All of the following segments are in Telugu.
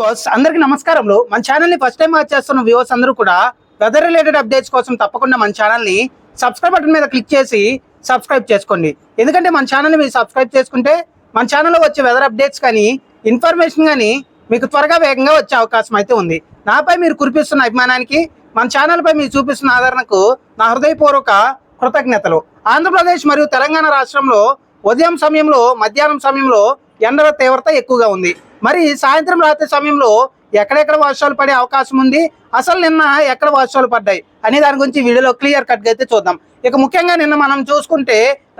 వ్యూవర్స్ అందరికి నమస్కారములు. మన ఛానల్ని ఫస్ట్ టైం వాచ్ చేస్తున్న వ్యూవర్స్ అందరూ కూడా వెదర్ రిలేటెడ్ అప్డేట్స్ కోసం తప్పకుండా మన ఛానల్ని సబ్స్క్రైబ్ బటన్ మీద క్లిక్ చేసి సబ్స్క్రైబ్ చేసుకోండి. ఎందుకంటే మన ఛానల్ని మీరు సబ్స్క్రైబ్ చేసుకుంటే మన ఛానల్లో వచ్చే వెదర్ అప్డేట్స్ కానీ ఇన్ఫర్మేషన్ కానీ మీకు త్వరగా వేగంగా వచ్చే అవకాశం అయితే ఉంది. నాపై మీరు కురిపిస్తున్న అభిమానానికి మన ఛానల్పై మీరు చూపిస్తున్న ఆదరణకు నా హృదయపూర్వక కృతజ్ఞతలు. ఆంధ్రప్రదేశ్ మరియు తెలంగాణ రాష్ట్రంలో ఉదయం సమయంలో మధ్యాహ్నం సమయంలో ఎండల తీవ్రత ఎక్కువగా ఉంది. మరి సాయంత్రం రాత్రి సమయంలో ఎక్కడెక్కడ వర్షాలు పడే అవకాశం ఉంది? అసలు నిన్న ఎక్కడ వర్షాలు పడ్డాయి? అనే దాని గురించి వీడియోలో క్లియర్ కట్గా అయితే చూద్దాం. ఇక ముఖ్యంగా నిన్న మనం చూసుకుంటే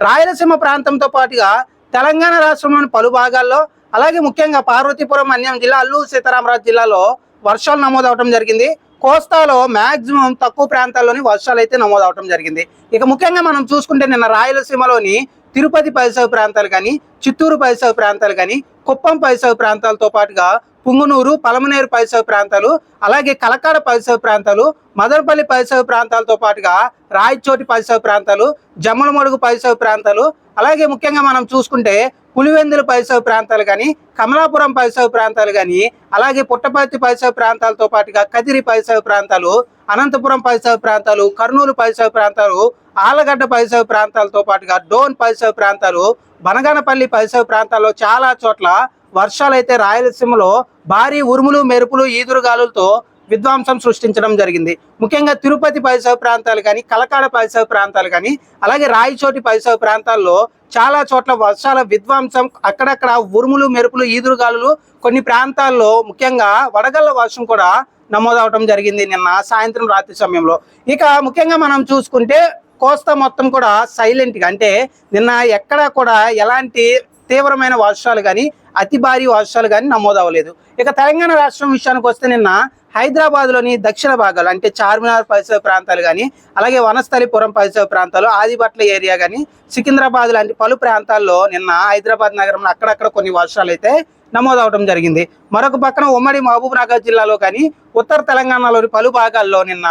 రాయలసీమ ప్రాంతంతో పాటుగా తెలంగాణ రాష్ట్రంలోని పలు భాగాల్లో అలాగే ముఖ్యంగా పార్వతీపురం అన్యం జిల్లా అల్లూరు సీతారామరాజు జిల్లాలో వర్షాలు నమోదవడం జరిగింది. కోస్తాలో మ్యాక్సిమం తక్కువ ప్రాంతాల్లోని వర్షాలు అయితే నమోదవడం జరిగింది. ఇక ముఖ్యంగా మనం చూసుకుంటే నిన్న రాయలసీమలోని తిరుపతి పరిసర ప్రాంతాలు కానీ చిత్తూరు పరిసర ప్రాంతాలు కానీ కుప్పం పరిసర ప్రాంతాలతో పాటుగా పుంగునూరు పలమనేరు పరిసర ప్రాంతాలు అలాగే కలకాడ పరిసర ప్రాంతాలు మదనపల్లి పరిసర ప్రాంతాలతో పాటుగా రాయచోటి పరిసర ప్రాంతాలు జమ్మలమడుగు పరిసర ప్రాంతాలు అలాగే ముఖ్యంగా మనం చూసుకుంటే పులివెందుల పరిసర ప్రాంతాలు కానీ కమలాపురం పరిసర ప్రాంతాలు కానీ అలాగే పుట్టపర్తి పరిసర ప్రాంతాలతో పాటుగా కదిరి పరిసర ప్రాంతాలు అనంతపురం పరిసర ప్రాంతాలు కర్నూలు పరిసర ప్రాంతాలు ఆలగడ్డ పరిసర ప్రాంతాలతో పాటుగా డోన్ పరిసర ప్రాంతాలు బనగానపల్లి పరిసర ప్రాంతాల్లో చాలా చోట్ల వర్షాలైతే రాయలసీమలో భారీ ఉరుములు మెరుపులు ఈదురుగాలులతో విధ్వంసం సృష్టించడం జరిగింది. ముఖ్యంగా తిరుపతి పరిసర ప్రాంతాలు కానీ కలకాడ పరిసర ప్రాంతాలు కానీ అలాగే రాయచోటి పరిసర ప్రాంతాల్లో చాలా చోట్ల వర్షాల విధ్వంసం అక్కడక్కడ ఉరుములు మెరుపులు ఈదురుగాలులు కొన్ని ప్రాంతాల్లో ముఖ్యంగా వడగళ్ళ వర్షం కూడా నమోదవడం జరిగింది నిన్న సాయంత్రం రాత్రి సమయంలో. ఇక ముఖ్యంగా మనం చూసుకుంటే కోస్తా మొత్తం కూడా సైలెంట్గా అంటే నిన్న ఎక్కడా కూడా ఎలాంటి తీవ్రమైన వర్షాలు కానీ అతి భారీ వర్షాలు కానీ నమోదవ్వలేదు. ఇక తెలంగాణ రాష్ట్రం విషయానికి వస్తే నిన్న హైదరాబాద్లోని దక్షిణ భాగాలు అంటే చార్మినార్ పరిసర ప్రాంతాలు కానీ అలాగే వనస్థలిపురం పరిసర ప్రాంతాలు ఆదిబట్ల ఏరియా కానీ సికింద్రాబాద్ లాంటి పలు ప్రాంతాల్లో నిన్న హైదరాబాద్ నగరంలో అక్కడక్కడ కొన్ని వర్షాలు అయితే నమోదవడం జరిగింది. మరొక పక్కన ఉమ్మడి మహబూబ్ నగర్ జిల్లాలో కానీ ఉత్తర తెలంగాణలోని పలు భాగాల్లో నిన్న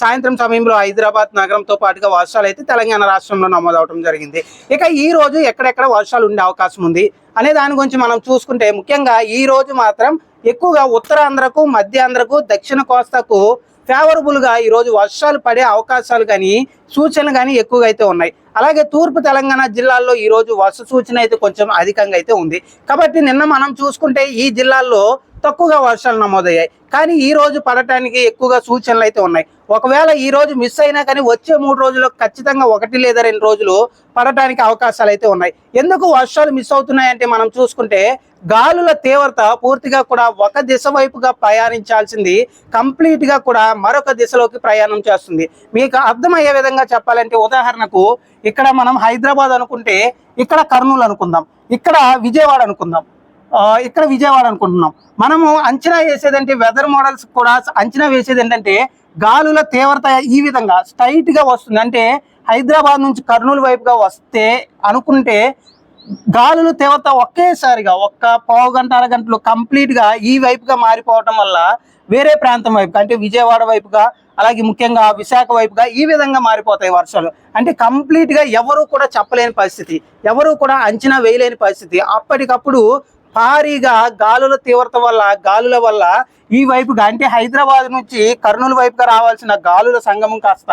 సాయంత్రం సమయంలో హైదరాబాద్ నగరంతో పాటుగా వర్షాలు అయితే తెలంగాణ రాష్ట్రంలో నమోదవడం జరిగింది. ఇక ఈ రోజు ఎక్కడెక్కడ వర్షాలు ఉండే అవకాశం ఉంది? అనే దాని గురించి మనం చూసుకుంటే ముఖ్యంగా ఈ రోజు మాత్రం ఎక్కువగా ఉత్తరాంధ్రకు మధ్యాంధ్రకు దక్షిణ కోస్తాకు ఫేవరబుల్గా ఈరోజు వర్షాలు పడే అవకాశాలు కానీ సూచనలు కానీ ఎక్కువగా అయితే ఉన్నాయి. అలాగే తూర్పు తెలంగాణ జిల్లాల్లో ఈరోజు వర్ష సూచన అయితే కొంచెం అధికంగా అయితే ఉంది. కాబట్టి నిన్న మనం చూసుకుంటే ఈ జిల్లాల్లో తక్కువగా వర్షాలు నమోదయ్యాయి. కానీ ఈ రోజు పడటానికి ఎక్కువగా సూచనలు అయితే ఉన్నాయి. ఒకవేళ ఈ రోజు మిస్ అయినా కానీ వచ్చే మూడు రోజుల్లో ఖచ్చితంగా ఒకటి లేదా రెండు రోజులు పడటానికి అవకాశాలు అయితే ఉన్నాయి. ఎందుకు వర్షాలు మిస్ అవుతున్నాయంటే మనం చూసుకుంటే గాలుల తీవ్రత పూర్తిగా కూడా ఒక దిశ వైపుగా ప్రయాణించాల్సింది. కంప్లీట్గా కూడా మరొక దిశలోకి ప్రయాణం చేస్తుంది. మీకు అర్థమయ్యే విధంగా చెప్పాలంటే ఉదాహరణకు ఇక్కడ మనం హైదరాబాద్ అనుకుంటే ఇక్కడ కర్నూలు అనుకుందాం. ఇక్కడ విజయవాడ అనుకుందాం. ఇక్కడ విజయవాడ అనుకుంటున్నాం. మనము అంచనా వేసేదంటే వెదర్ మోడల్స్ కూడా అంచనా వేసేది ఏంటంటే గాలుల తీవ్రత ఈ విధంగా స్ట్రైట్గా వస్తుంది. అంటే హైదరాబాద్ నుంచి కర్నూలు వైపుగా వస్తే అనుకుంటే గాలుల తీవ్రత ఒకేసారిగా ఒక్క పావు గంట అరగంటలో కంప్లీట్గా ఈ వైపుగా మారిపోవటం వల్ల వేరే ప్రాంతం వైపుగా అంటే విజయవాడ వైపుగా అలాగే ముఖ్యంగా విశాఖ వైపుగా ఈ విధంగా మారిపోతాయి వర్షాలు. అంటే కంప్లీట్గా ఎవరూ ఎవరు కూడా చెప్పలేని పరిస్థితి. ఎవరు కూడా అంచనా వేయలేని పరిస్థితి. అప్పటికప్పుడు భారీగా గాలుల తీవ్రత వల్ల గాలుల వల్ల ఈ వైపుగా అంటే హైదరాబాద్ నుంచి కర్నూలు వైపుగా రావాల్సిన గాలుల సంగమం కాస్త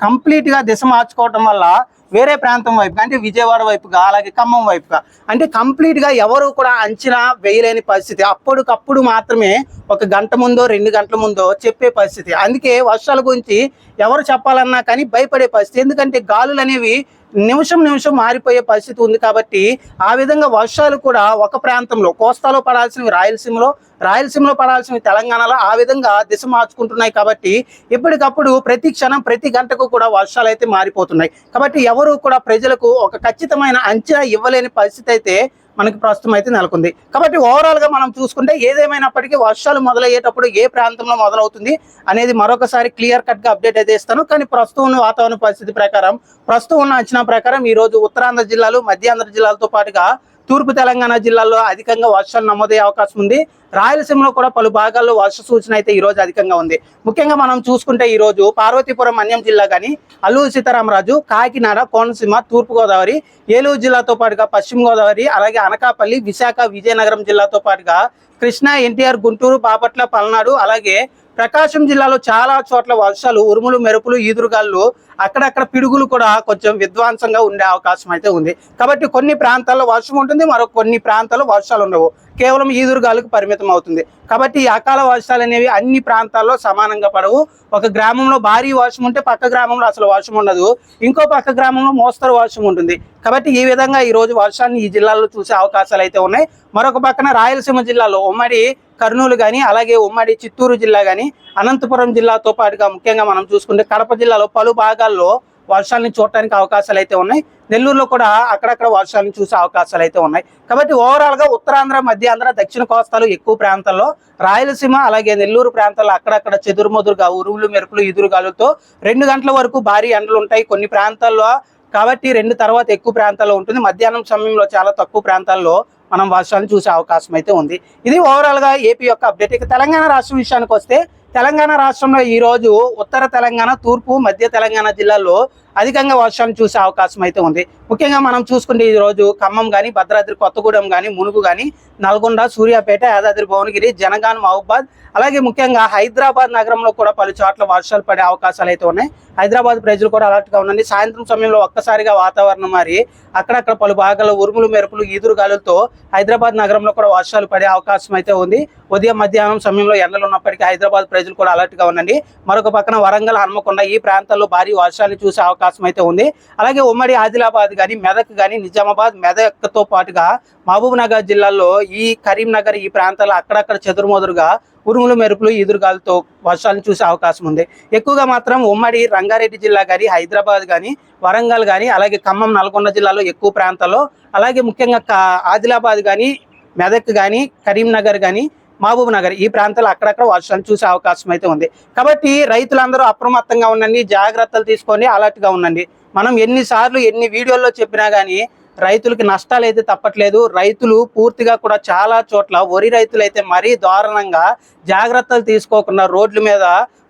కంప్లీట్గా దిశ మార్చుకోవటం వల్ల వేరే ప్రాంతం వైపుగా అంటే విజయవాడ వైపుగా అలాగే ఖమ్మం వైపుగా. అంటే కంప్లీట్గా ఎవరు కూడా అంచనా వేయలేని పరిస్థితి. అప్పటికప్పుడు మాత్రమే ఒక గంట ముందో రెండు గంటల ముందో చెప్పే పరిస్థితి. అందుకే వర్షాల గురించి ఎవరు చెప్పాలన్నా కానీ భయపడే పరిస్థితి. ఎందుకంటే గాలులు అనేవి నిమిషం నిమిషం మారిపోయే పరిస్థితి ఉంది కాబట్టి ఆ విధంగా వర్షాలు కూడా ఒక ప్రాంతంలో కోస్తాలో పడాల్సినవి రాయలసీమలో రాయలసీమలో పడాల్సినవి తెలంగాణలో ఆ విధంగా దిశ మార్చుకుంటున్నాయి కాబట్టి ఎప్పటికప్పుడు ప్రతి క్షణం ప్రతి గంటకు కూడా వర్షాలు అయితే మారిపోతున్నాయి. కాబట్టి ఎవరు కూడా ప్రజలకు ఒక ఖచ్చితమైన అంచనా ఇవ్వలేని పరిస్థితి అయితే మనకి ప్రస్తుతం అయితే నెలకొంది. కాబట్టి ఓవరాల్గా మనం చూసుకుంటే ఏదేమైనప్పటికీ వర్షాలు మొదలయ్యేటప్పుడు ఏ ప్రాంతంలో మొదలవుతుంది అనేది మరొకసారి క్లియర్ కట్గా అప్డేట్ అయితే ఇస్తాను. కానీ ప్రస్తుతం ఉన్న వాతావరణ పరిస్థితి ప్రకారం ప్రస్తుతం ఉన్న అంచనా ప్రకారం ఈరోజు ఉత్తరాంధ్ర జిల్లాలు మధ్యాంధ్ర జిల్లాలతో పాటుగా తూర్పు తెలంగాణ జిల్లాల్లో అధికంగా వర్షాలు నమోదయ్యే అవకాశం ఉంది. రాయలసీమలో కూడా పలు భాగాల్లో వర్ష సూచన అయితే ఈరోజు అధికంగా ఉంది. ముఖ్యంగా మనం చూసుకుంటే ఈరోజు పార్వతీపురం అన్యం జిల్లా కానీ అల్లూరు సీతారామరాజు కాకినాడ కోనసీమ తూర్పుగోదావరి ఏలూరు జిల్లాతో పాటుగా పశ్చిమ గోదావరి అలాగే అనకాపల్లి విశాఖ విజయనగరం జిల్లాతో పాటుగా కృష్ణా ఎన్టీఆర్ గుంటూరు బాపట్ల పల్నాడు అలాగే ప్రకాశం జిల్లాలో చాలా చోట్ల వర్షాలు ఉరుములు మెరుపులు ఈదురుగాళ్ళు అక్కడక్కడ పిడుగులు కూడా కొంచెం విధ్వంసంగా ఉండే అవకాశం అయితే ఉంది. కాబట్టి కొన్ని ప్రాంతాల్లో వర్షం ఉంటుంది మరో కొన్ని ప్రాంతాల్లో వర్షాలు ఉండవు. కేవలం ఈదురుగాలకు పరిమితం అవుతుంది. కాబట్టి ఈ అకాల వర్షాలు అనేవి అన్ని ప్రాంతాల్లో సమానంగా పడవు. ఒక గ్రామంలో భారీ వర్షం ఉంటే పక్క గ్రామంలో అసలు వర్షం ఉండదు. ఇంకో పక్క గ్రామంలో మోస్తరు వర్షం ఉంటుంది. కాబట్టి ఈ విధంగా ఈ రోజు వర్షాన్ని ఈ జిల్లాలో చూసే అవకాశాలు అయితే ఉన్నాయి. మరొక పక్కన రాయలసీమ జిల్లాలో ఉమ్మడి కర్నూలు కానీ అలాగే ఉమ్మడి చిత్తూరు జిల్లా కానీ అనంతపురం జిల్లాతో పాటుగా ముఖ్యంగా మనం చూసుకుంటే కడప జిల్లాలో పలు భాగాల్లో వర్షాలని చూడటానికి అవకాశాలు అయితే ఉన్నాయి. నెల్లూరులో కూడా అక్కడక్కడ వర్షాలను చూసే అవకాశాలు అయితే ఉన్నాయి. కాబట్టి ఓవరాల్గా ఉత్తరాంధ్ర మధ్యాంధ్ర దక్షిణ కోస్తాలు ఎక్కువ ప్రాంతాల్లో రాయలసీమ అలాగే నెల్లూరు ప్రాంతాల్లో అక్కడక్కడ చెదురుమదురుగా ఉరువులు మెరుపులు ఎదురుగాలుతో రెండు గంటల వరకు భారీ ఎండలు ఉంటాయి కొన్ని ప్రాంతాల్లో కాబట్టి రెండు తర్వాత ఎక్కువ ప్రాంతాల్లో ఉంటుంది. మధ్యాహ్నం సమయంలో చాలా తక్కువ ప్రాంతాల్లో మనం వర్షాలను చూసే అవకాశం అయితే ఉంది. ఇది ఓవరాల్గా ఏపీ యొక్క అప్డేట్ ఇక తెలంగాణ రాష్ట్రం విషయానికి వస్తే తెలంగాణ రాష్ట్రంలో ఈ రోజు ఉత్తర తెలంగాణ తూర్పు మధ్య తెలంగాణ జిల్లాల్లో అధికంగా వర్షాలు చూసే అవకాశం అయితే ఉంది. ముఖ్యంగా మనం చూసుకుంటే ఈ రోజు ఖమ్మం కానీ భద్రాద్రి కొత్తగూడెం కానీ మునుగు కానీ నల్గొండ సూర్యాపేట యాదాద్రి భువనగిరి జనగాన్ మహబూబాద్ అలాగే ముఖ్యంగా హైదరాబాద్ నగరంలో కూడా పలు చోట్ల వర్షాలు పడే అవకాశాలు అయితే ఉన్నాయి. హైదరాబాద్ ప్రజలు కూడా అలర్ట్గా ఉండండి. సాయంత్రం సమయంలో ఒక్కసారిగా వాతావరణం మారి అక్కడక్కడ పలు భాగాల్లో ఉరుములు మెరుపులు ఈదురు గాలులతో హైదరాబాద్ నగరంలో కూడా వర్షాలు పడే అవకాశం అయితే ఉంది. ఉదయం మధ్యాహ్నం సమయంలో ఎండలు ఉన్నప్పటికీ హైదరాబాద్ ప్రజలు కూడా అలర్ట్గా ఉండండి. మరొక పక్కన వరంగల్ హన్మకొండ ఈ ప్రాంతాల్లో భారీ వర్షాలు చూసే అవకాశం అవకాశం అయితే ఉంది. అలాగే ఉమ్మడి ఆదిలాబాద్ కానీ మెదక్ కానీ నిజామాబాద్ మెదక్తో పాటుగా మహబూబ్నగర్ జిల్లాలో జిల్లాల్లో ఈ కరీంనగర్ ఈ ప్రాంతాల్లో అక్కడక్కడ చెదురుమదురుగా ఉరుములు మెరుపులు ఎదురుగాలతో వర్షాలను చూసే అవకాశం ఉంది. ఎక్కువగా మాత్రం ఉమ్మడి రంగారెడ్డి జిల్లా కానీ హైదరాబాద్ కానీ వరంగల్ కానీ అలాగే ఖమ్మం నల్గొండ జిల్లాలో ఎక్కువ ప్రాంతాల్లో అలాగే ముఖ్యంగా కా- ఆదిలాబాద్ కానీ మెదక్ కానీ కరీంనగర్ కానీ మహబూబ్ నగర్ ఈ ప్రాంతాలు అక్కడక్కడ వర్షాలు చూసే అవకాశం అయితే ఉంది. కాబట్టి రైతులందరూ అప్రమత్తంగా ఉండండి జాగ్రత్తలు తీసుకొని అలర్ట్గా ఉండండి. మనం ఎన్నిసార్లు ఎన్ని వీడియోల్లో చెప్పినా కానీ రైతులకి నష్టాలు అయితే తప్పట్లేదు. రైతులు పూర్తిగా కూడా చాలా చోట్ల వరి రైతులు అయితే మరీ దారుణంగా జాగ్రత్తలు తీసుకోకుండా రోడ్ల మీద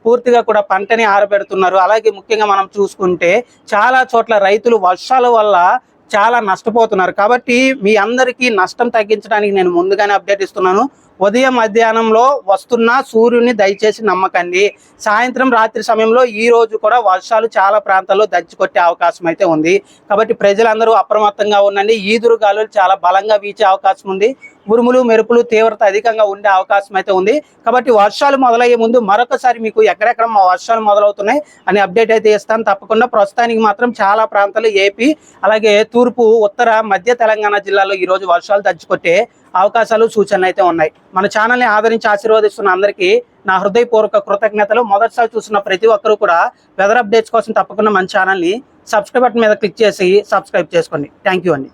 పూర్తిగా కూడా పంటని ఆరబెడుతున్నారు. అలాగే ముఖ్యంగా మనం చూసుకుంటే చాలా చోట్ల రైతులు వర్షాల వల్ల చాలా నష్టపోతున్నారు. కాబట్టి మీ అందరికీ నష్టం తగ్గించడానికి నేను ముందుగానే అప్డేట్ ఇస్తున్నాను. ఉదయం మధ్యాహ్నంలో వస్తున్న సూర్యుని దయచేసి నమ్మకండి. సాయంత్రం రాత్రి సమయంలో ఈ రోజు కూడా వర్షాలు చాలా ప్రాంతాల్లో దంచి కొట్టే అవకాశం అయితే ఉంది. కాబట్టి ప్రజలందరూ అప్రమత్తంగా ఉండండి. ఈదురు గాలులు చాలా బలంగా వీచే అవకాశం ఉంది. ఉరుములు మెరుపులు తీవ్రత అధికంగా ఉండే అవకాశం అయితే ఉంది. కాబట్టి వర్షాలు మొదలయ్యే ముందు మరొకసారి మీకు ఎక్కడెక్కడ వర్షాలు మొదలవుతున్నాయి అని అప్డేట్ అయితే ఇస్తాను. తప్పకుండా ప్రస్తుతానికి మాత్రం చాలా ప్రాంతాలు ఏపీ అలాగే తూర్పు ఉత్తర మధ్య తెలంగాణ జిల్లాలో ఈరోజు వర్షాలు తచ్చుకొట్టే అవకాశాలు సూచనలు అయితే ఉన్నాయి. మన ఛానల్ని ఆదరించి ఆశీర్వదిస్తున్న అందరికీ నా హృదయపూర్వక కృతజ్ఞతలు. మొదటిసారి చూస్తున్న ప్రతి ఒక్కరూ కూడా వెదర్ అప్డేట్స్ కోసం తప్పకుండా మన ఛానల్ని సబ్స్క్రైబ్ బటన్ మీద క్లిక్ చేసి సబ్స్క్రైబ్ చేసుకోండి. థ్యాంక్ యూ అండి.